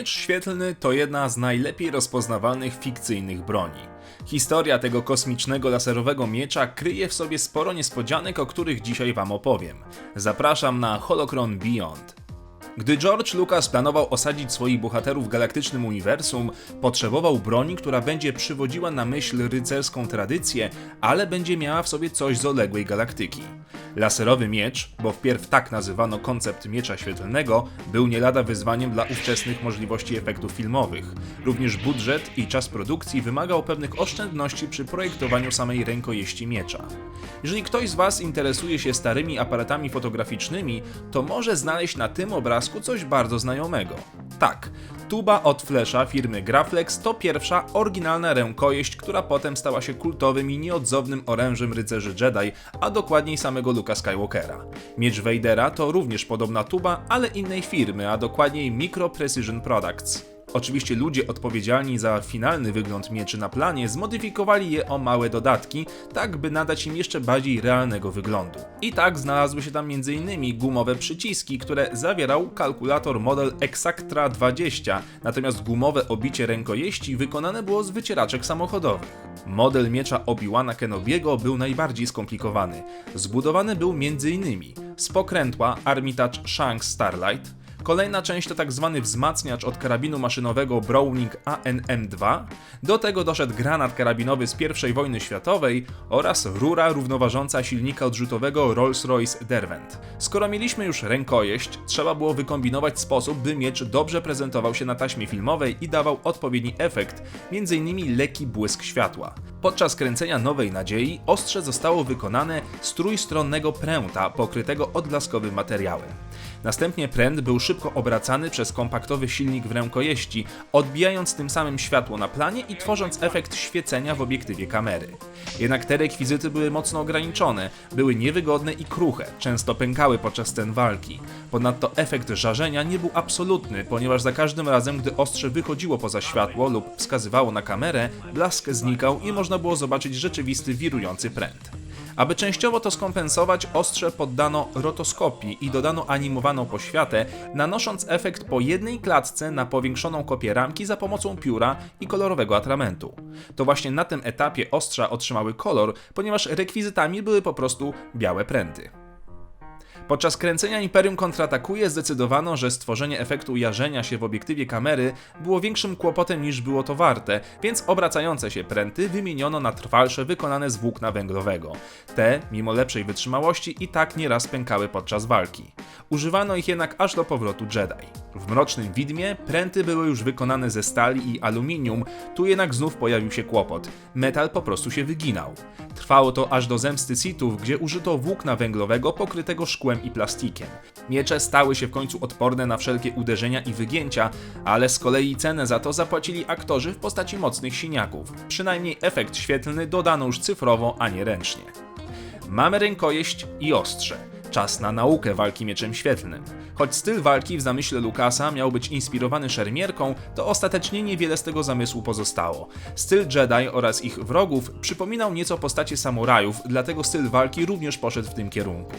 Miecz świetlny to jedna z najlepiej rozpoznawalnych fikcyjnych broni. Historia tego kosmicznego laserowego miecza kryje w sobie sporo niespodzianek, o których dzisiaj Wam opowiem. Zapraszam na Holocron Beyond. Gdy George Lucas planował osadzić swoich bohaterów w galaktycznym uniwersum, potrzebował broni, która będzie przywodziła na myśl rycerską tradycję, ale będzie miała w sobie coś z odległej galaktyki. Laserowy miecz, bo wpierw tak nazywano koncept miecza świetlnego, był nie lada wyzwaniem dla ówczesnych możliwości efektów filmowych. Również budżet i czas produkcji wymagał pewnych oszczędności przy projektowaniu samej rękojeści miecza. Jeżeli ktoś z Was interesuje się starymi aparatami fotograficznymi, to może znaleźć na tym obrazku coś bardzo znajomego. Tak, tuba od Flesza firmy Graflex to pierwsza oryginalna rękojeść, która potem stała się kultowym i nieodzownym orężem rycerzy Jedi, a dokładniej samego Luka Skywalkera. Miecz Vadera to również podobna tuba, ale innej firmy, a dokładniej Micro Precision Products. Oczywiście ludzie odpowiedzialni za finalny wygląd mieczy na planie zmodyfikowali je o małe dodatki, tak by nadać im jeszcze bardziej realnego wyglądu. I tak znalazły się tam m.in. gumowe przyciski, które zawierał kalkulator model Exactra 20, natomiast gumowe obicie rękojeści wykonane było z wycieraczek samochodowych. Model miecza Obi-Wana Kenobiego był najbardziej skomplikowany. Zbudowany był m.in. z pokrętła Armitage Shanks Starlight, Kolejna część to tak zwany wzmacniacz od karabinu maszynowego Browning ANM-2. Do tego doszedł granat karabinowy z I wojny światowej oraz rura równoważąca silnika odrzutowego Rolls-Royce Derwent. Skoro mieliśmy już rękojeść, trzeba było wykombinować sposób, by miecz dobrze prezentował się na taśmie filmowej i dawał odpowiedni efekt, m.in. lekki błysk światła. Podczas kręcenia Nowej Nadziei ostrze zostało wykonane z trójstronnego pręta pokrytego odblaskowym materiałem. Następnie pręt był szybko obracany przez kompaktowy silnik w rękojeści, odbijając tym samym światło na planie i tworząc efekt świecenia w obiektywie kamery. Jednak te rekwizyty były mocno ograniczone, były niewygodne i kruche, często pękały podczas scen walki. Ponadto efekt żarzenia nie był absolutny, ponieważ za każdym razem, gdy ostrze wychodziło poza światło lub wskazywało na kamerę, blask znikał i można było zobaczyć rzeczywisty wirujący pręt. Aby częściowo to skompensować, ostrze poddano rotoskopii i dodano animowaną poświatę, nanosząc efekt po jednej klatce na powiększoną kopię ramki za pomocą pióra i kolorowego atramentu. To właśnie na tym etapie ostrza otrzymały kolor, ponieważ rekwizytami były po prostu białe pręty. Podczas kręcenia Imperium kontratakuje zdecydowano, że stworzenie efektu jarzenia się w obiektywie kamery było większym kłopotem niż było to warte, więc obracające się pręty wymieniono na trwalsze wykonane z włókna węglowego. Te, mimo lepszej wytrzymałości, i tak nieraz pękały podczas walki. Używano ich jednak aż do powrotu Jedi. W Mrocznym Widmie pręty były już wykonane ze stali i aluminium, tu jednak znów pojawił się kłopot. Metal po prostu się wyginał. Trwało to aż do zemsty Sithów, gdzie użyto włókna węglowego pokrytego szkłem i plastikiem. Miecze stały się w końcu odporne na wszelkie uderzenia i wygięcia, ale z kolei cenę za to zapłacili aktorzy w postaci mocnych siniaków. Przynajmniej efekt świetlny dodano już cyfrowo, a nie ręcznie. Mamy rękojeść i ostrze. Czas na naukę walki mieczem świetlnym. Choć styl walki w zamyśle Lukasa miał być inspirowany szermierką, to ostatecznie niewiele z tego zamysłu pozostało. Styl Jedi oraz ich wrogów przypominał nieco postacie samurajów, dlatego styl walki również poszedł w tym kierunku.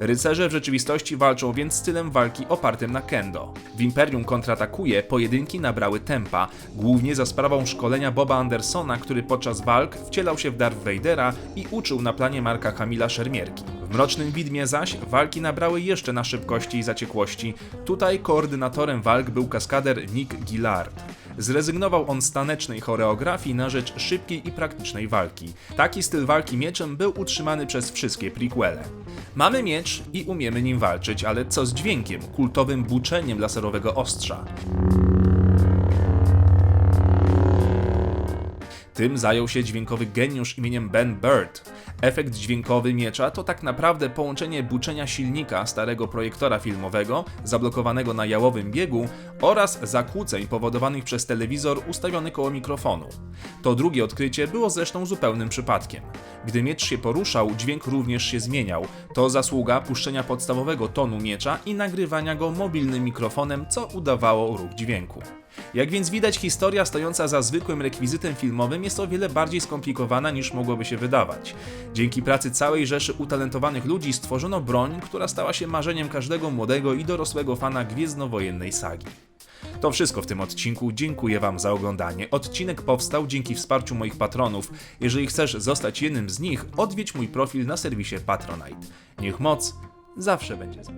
Rycerze w rzeczywistości walczą więc stylem walki opartym na kendo. W Imperium kontratakuje pojedynki nabrały tempa, głównie za sprawą szkolenia Boba Andersona, który podczas walk wcielał się w Darth Vadera i uczył na planie Marka Hamila szermierki. W Mrocznym Widmie zaś walki nabrały jeszcze na szybkości i zaciekłości. Tutaj koordynatorem walk był kaskader Nick Gillard. Zrezygnował on z tanecznej choreografii na rzecz szybkiej i praktycznej walki. Taki styl walki mieczem był utrzymany przez wszystkie prequele. Mamy miecz i umiemy nim walczyć, ale co z dźwiękiem, kultowym buczeniem laserowego ostrza? Tym zajął się dźwiękowy geniusz imieniem Ben Bird. Efekt dźwiękowy miecza to tak naprawdę połączenie buczenia silnika starego projektora filmowego, zablokowanego na jałowym biegu, oraz zakłóceń powodowanych przez telewizor ustawiony koło mikrofonu. To drugie odkrycie było zresztą zupełnym przypadkiem. Gdy miecz się poruszał, dźwięk również się zmieniał. To zasługa puszczenia podstawowego tonu miecza i nagrywania go mobilnym mikrofonem, co udawało ruch dźwięku. Jak więc widać, historia stojąca za zwykłym rekwizytem filmowym jest o wiele bardziej skomplikowana niż mogłoby się wydawać. Dzięki pracy całej rzeszy utalentowanych ludzi stworzono broń, która stała się marzeniem każdego młodego i dorosłego fana gwiezdnowojennej sagi. To wszystko w tym odcinku. Dziękuję Wam za oglądanie. Odcinek powstał dzięki wsparciu moich patronów. Jeżeli chcesz zostać jednym z nich, odwiedź mój profil na serwisie Patronite. Niech moc zawsze będzie z.